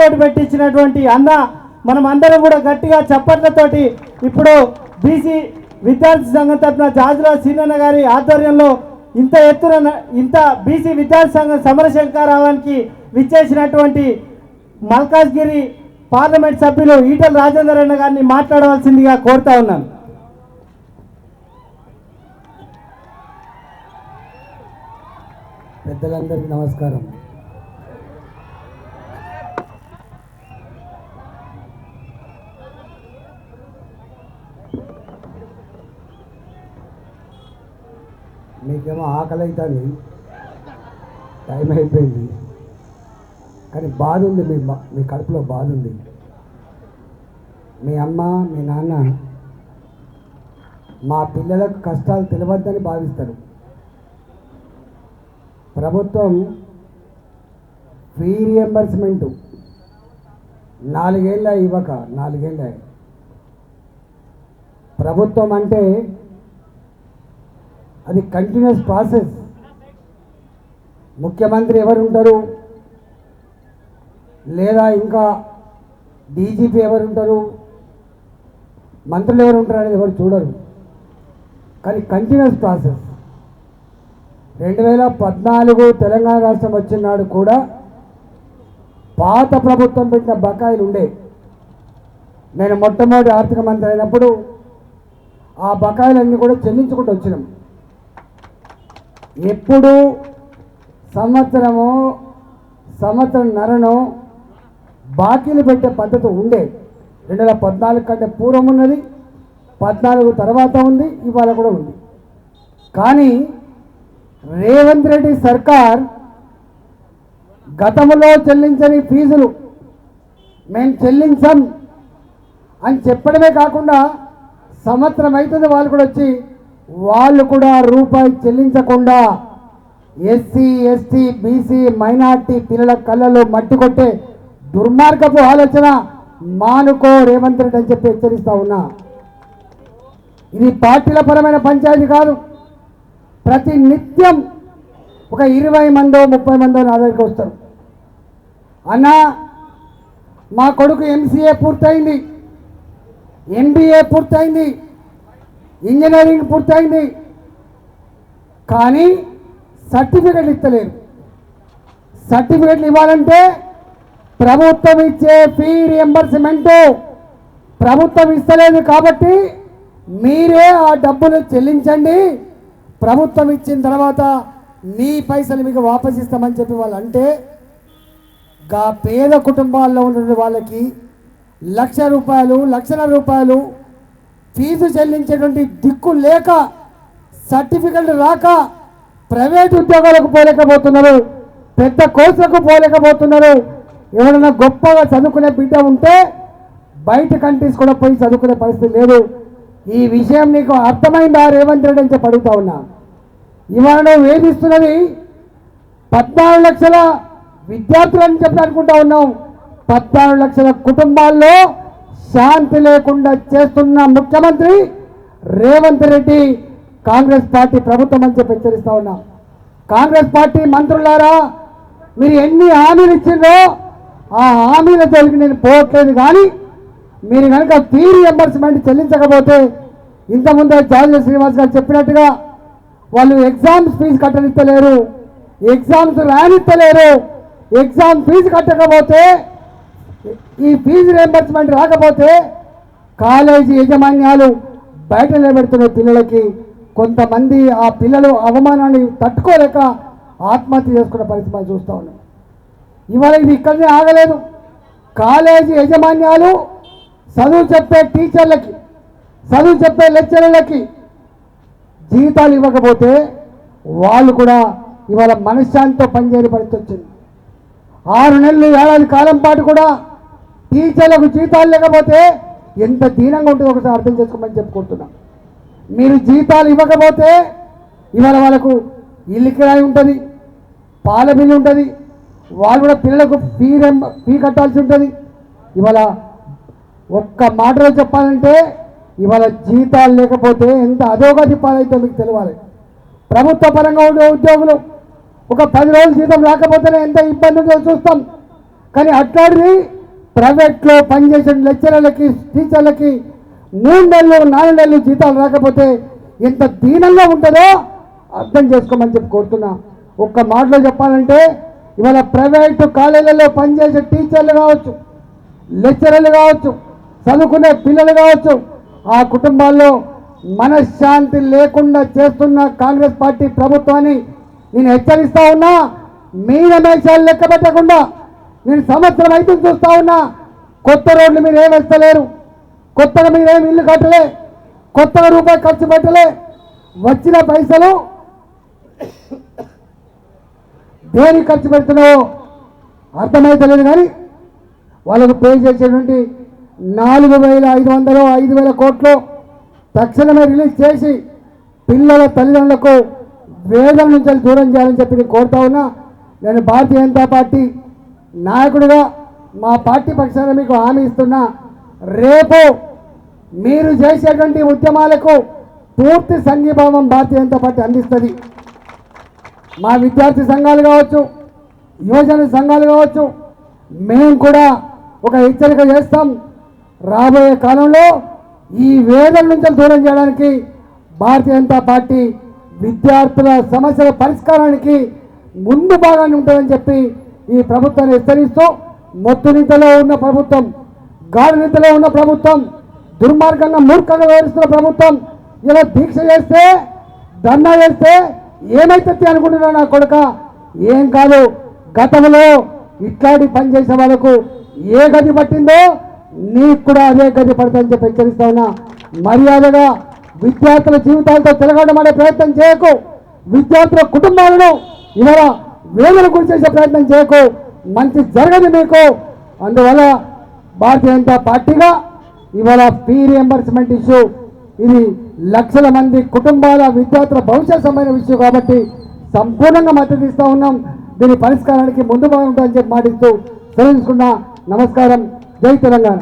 తోటి పెట్టించినటువంటి అన్న మనం అందరం కూడా గట్టిగా చప్పట్లతోటి ఇప్పుడు బీసీ విద్యార్థి సంఘం తరఫున జాజుల సీనన్న గారి ఆధ్వర్యంలో ఇంత ఎత్తున ఇంత బీసీ విద్యార్థి సంఘం సమరశంకరావానికి విచ్చేసినటువంటి మల్కాజ్గిరి పార్లమెంట్ సభ్యులు ఈటల రాజేందర్ అన్న గారిని మాట్లాడవలసిందిగా కోరుతా ఉన్నాను. పెద్దలందరికీ నమస్కారం. ఆకలి అవుతుంది టైం అయిపోయింది. కానీ బాధ ఉంది మీ మీ కడుపులో బాధ ఉంది మీ అమ్మ మీ నాన్న మా పిల్లలకు కష్టాలు తెలియద్దని భావిస్తారు. ప్రభుత్వం ఫీ రియంబర్స్మెంట్ నాలుగేళ్ళ ఇవ్వక నాలుగేళ్ళ ప్రభుత్వం అంటే అది కంటిన్యూస్ ప్రాసెస్ ముఖ్యమంత్రి ఎవరు ఉంటారు? లేదా ఇంకా డీజీపీ ఎవరు ఉంటారు? మంత్రులు ఎవరు ఉంటారు అనేది ఎవరు చూడరు. కానీ కంటిన్యూస్ ప్రాసెస్ రెండు వేల పద్నాలుగు తెలంగాణ రాష్ట్రం వచ్చిన నాడు కూడా పాత ప్రభుత్వం పెట్టిన బకాయిలు ఉండే. నేను మొట్టమొదటి ఆర్థిక మంత్రి అయినప్పుడు ఆ బకాయిలన్నీ కూడా చెల్లించుకుంటూ వచ్చినాం. ఎప్పుడు సంవత్సరము సంవత్సరం నరను బాకీలు పెట్టే పద్ధతి ఉండే. రెండు వేల పద్నాలుగు కంటే పూర్వం ఉన్నది పద్నాలుగు తర్వాత ఉంది ఇవాళ కూడా ఉంది. కానీ రేవంత్ రెడ్డి సర్కార్ గతంలో చెల్లించని ఫీజులు మేము చెల్లించం అని చెప్పడమే కాకుండా సంవత్సరం అవుతుంది వాళ్ళు కూడా వచ్చి వాళ్ళు కూడా రూపాయి చెల్లించకుండా ఎస్సీ ఎస్టీ బీసీ మైనార్టీ పిల్లల కళ్ళలో మట్టి కొట్టే దుర్మార్గపు ఆలోచన మానుకో రేవంత్ రెడ్డి అని చెప్పి హెచ్చరిస్తా ఉన్నా. ఇది పార్టీల పరమైన పంచాయతీ కాదు. ప్రతి నిత్యం ఒక ఇరవై మందో ముప్పై మందో నా దగ్గరికి వస్తారు. అన్న మా కొడుకు ఎంసీఏ పూర్తయింది. ఎంబీఏ పూర్తయింది. ఇంజనీరింగ్ పూర్తయింది. కానీ సర్టిఫికెట్లు ఇస్తలేరు. సర్టిఫికెట్లు ఇవ్వాలంటే ప్రభుత్వం ఇచ్చే ఫీ రియంబర్స్మెంట్ ప్రభుత్వం ఇస్తలేదు కాబట్టి మీరే ఆ డబ్బులు చెల్లించండి. ప్రభుత్వం ఇచ్చిన తర్వాత మీ పైసలు మీకు వాపసిస్తామని చెప్పి వాళ్ళు అంటే గా పేద కుటుంబాల్లో ఉన్న వాళ్ళకి లక్ష రూపాయలు లక్షల రూపాయలు ఫీజు చెల్లించేటువంటి దిక్కు లేక సర్టిఫికెట్ రాక ప్రైవేట్ ఉద్యోగాలకు పోలేకపోతున్నారు పెద్ద కోర్సులకు పోలేకపోతున్నారు. ఎవరైనా గొప్పగా చదువుకునే బిడ్డ ఉంటే బయట కంట్రీస్ కూడా పోయి చదువుకునే పరిస్థితి లేదు. ఈ విషయం నీకు అర్థమైందా రేవంత్ రెడ్డి అని చెప్పి అడుగుతా ఉన్నా. ఇవాళ నువ్వు వేధిస్తున్నది పద్నాలుగు లక్షల విద్యార్థులని చెప్పి అనుకుంటా ఉన్నాం పద్నాలుగు లక్షల కుటుంబాల్లో శాంతి లేకుండా చేస్తున్న ముఖ్యమంత్రి రేవంత్ రెడ్డి కాంగ్రెస్ పార్టీ ప్రభుత్వం అని చెప్పి హెచ్చరిస్తా ఉన్నాం. కాంగ్రెస్ పార్టీ మంత్రులారా మీరు ఎన్ని హామీలు ఇచ్చిందో ఆ హామీల జోలికి నేను పోవట్లేదు కానీ మీరు కనుక ఫీ రియంబర్స్మెంట్ చెల్లించకపోతే ఇంతకుముందే జార్జి శ్రీనివాస్ గారు చెప్పినట్టుగా వాళ్ళు ఎగ్జామ్స్ ఫీజు కట్టనిస్తలేరు ఎగ్జామ్స్ రానిస్తలేరు ఎగ్జామ్ ఫీజు కట్టకపోతే ఈ ఫీజు రియంబర్స్మెంట్ రాకపోతే కాలేజీ యజమాన్యాలు బయట నిలబెడుతున్న పిల్లలకి కొంతమంది ఆ పిల్లలు అవమానాన్ని తట్టుకోలేక ఆత్మహత్య చేసుకున్న పరిస్థితి మనం చూస్తూ ఉన్నాం. ఇవాళ ఇది ఇక్కడనే ఆగలేదు. కాలేజీ యజమాన్యాలు చదువు చెప్పే టీచర్లకి చదువు చెప్పే లెక్చరర్లకి జీతాలు ఇవ్వకపోతే వాళ్ళు కూడా ఇవాళ మనశ్శాంతితో పనిచేయని పరిస్థితి వచ్చింది. ఆరు నెలలు ఏడాది కాలం పాటు కూడా టీచర్లకు జీతాలు లేకపోతే ఎంత దీనంగా ఉంటుందో ఒకసారి అర్థం చేసుకోమని చెప్పుకుంటున్నాం మీరు జీతాలు ఇవ్వకపోతే ఇవాళ వాళ్ళకు ఇల్లు కిరాయి ఉంటుంది పాల బిల్లు ఉంటుంది వాళ్ళు కూడా పిల్లలకు ఫీ ఫీ కట్టాల్సి ఉంటుంది. ఇవాళ ఒక్క మాటలో చెప్పాలంటే ఇవాళ జీతాలు లేకపోతే ఎంత అధోగతి పాలైతే మీకు తెలియాలి ప్రభుత్వ పరంగా ఉండే ఉద్యోగులు ఒక పది రోజులు జీతం రాకపోతేనే ఎంత ఇబ్బంది చూస్తాం. కానీ అట్లాంటిది ప్రైవేట్లో పనిచేసిన లెక్చరర్లకి టీచర్లకి మూడు నెలలు నాలుగు నెలలు జీతాలు రాకపోతే ఎంత దీనంగా ఉంటుందో అర్థం చేసుకోమని చెప్పి కోరుతున్నా. ఒక్క మాటలో చెప్పాలంటే ఇవాళ ప్రైవేటు కాలేజీలలో పనిచేసే టీచర్లు కావచ్చు లెక్చరర్లు కావచ్చు చదువుకునే పిల్లలు కావచ్చు ఆ కుటుంబాల్లో మనశ్శాంతి లేకుండా చేస్తున్న కాంగ్రెస్ పార్టీ ప్రభుత్వాన్ని నేను హెచ్చరిస్తా ఉన్నా మీద మేషాలు లెక్క పెట్టకుండా నేను సంవత్సరం అయితే చూస్తా ఉన్నా కొత్త రోడ్లు మీరు ఏం వేస్తలేరు. కొత్తగా మీరేం ఇల్లు కట్టలే. కొత్తగా రూపాయి ఖర్చు పెట్టలే. వచ్చిన పైసలు దేనికి ఖర్చు పెడుతున్నావో అర్థమైతలేదు కానీ వాళ్ళకు పే చేసేటువంటి నాలుగు వేల ఐదు వందలు ఐదు వేల కోట్లు తక్షణమే రిలీజ్ చేసి పిల్లల తల్లిదండ్రులకు వేదన నుంచి దూరం చేయాలని చెప్పి నేను కోరుతా ఉన్నా. నేను భారతీయ జనతా పార్టీ నాయకుడిగా మా పార్టీ పక్షాన మీకు హామీ ఇస్తున్నా రేపు మీరు చేసేటువంటి ఉద్యమాలకు పూర్తి సంఘీభావం భారతీయ జనతా పార్టీ అందిస్తుంది. మా విద్యార్థి సంఘాలు కావచ్చు యువజన సంఘాలు కావచ్చు మేము కూడా ఒక హెచ్చరిక చేస్తాం. రాబోయే కాలంలో ఈ వేదల నుంచి దూరం చేయడానికి భారతీయ జనతా పార్టీ విద్యార్థుల సమస్యల పరిష్కారానికి ముందు భాగాన్ని ఉంటుందని చెప్పి ఈ ప్రభుత్వాన్ని హెచ్చరిస్తూ మత్తు నిధలో ఉన్న ప్రభుత్వం గాడి నిధలో ఉన్న ప్రభుత్వం దుర్మార్గంగా మూర్ఖంగా వ్యవహరిస్తున్న ప్రభుత్వం ఇలా దీక్ష చేస్తే ధర్నా చేస్తే ఏమైతుంది అనుకుంటున్నా నా కొడుక? ఏం కాదు. గతంలో ఇట్లాంటి పని చేసే వాళ్ళకు ఏ గది పట్టిందో నీకు కూడా అదే గది పడుతుందని చెప్పి హెచ్చరిస్తా ఉన్నా. మర్యాదగా విద్యార్థుల జీవితాలతో తిరగడమనే ప్రయత్నం చేయకు. విద్యార్థుల కుటుంబాలను ఇలా వేదన గురి చేసే ప్రయత్నం చేయకు. మంచి జరగదు మీకు. అందువల్ల భారతీయ జనతా పార్టీగా ఇవాళ ఫీ రియంబర్స్మెంట్ ఇష్యూ ఇది లక్షల మంది కుటుంబాల విద్యార్థుల భవిష్యత్ సంబంధించిన ఇష్యూ కాబట్టి సంపూర్ణంగా మద్దతు ఇస్తూ ఉన్నాం. దీని పరిష్కారానికి ముందు బాగుంటుందని చెప్పి మాటిస్తూ సెలవుకున్నా నమస్కారం. జై తెలంగాణ.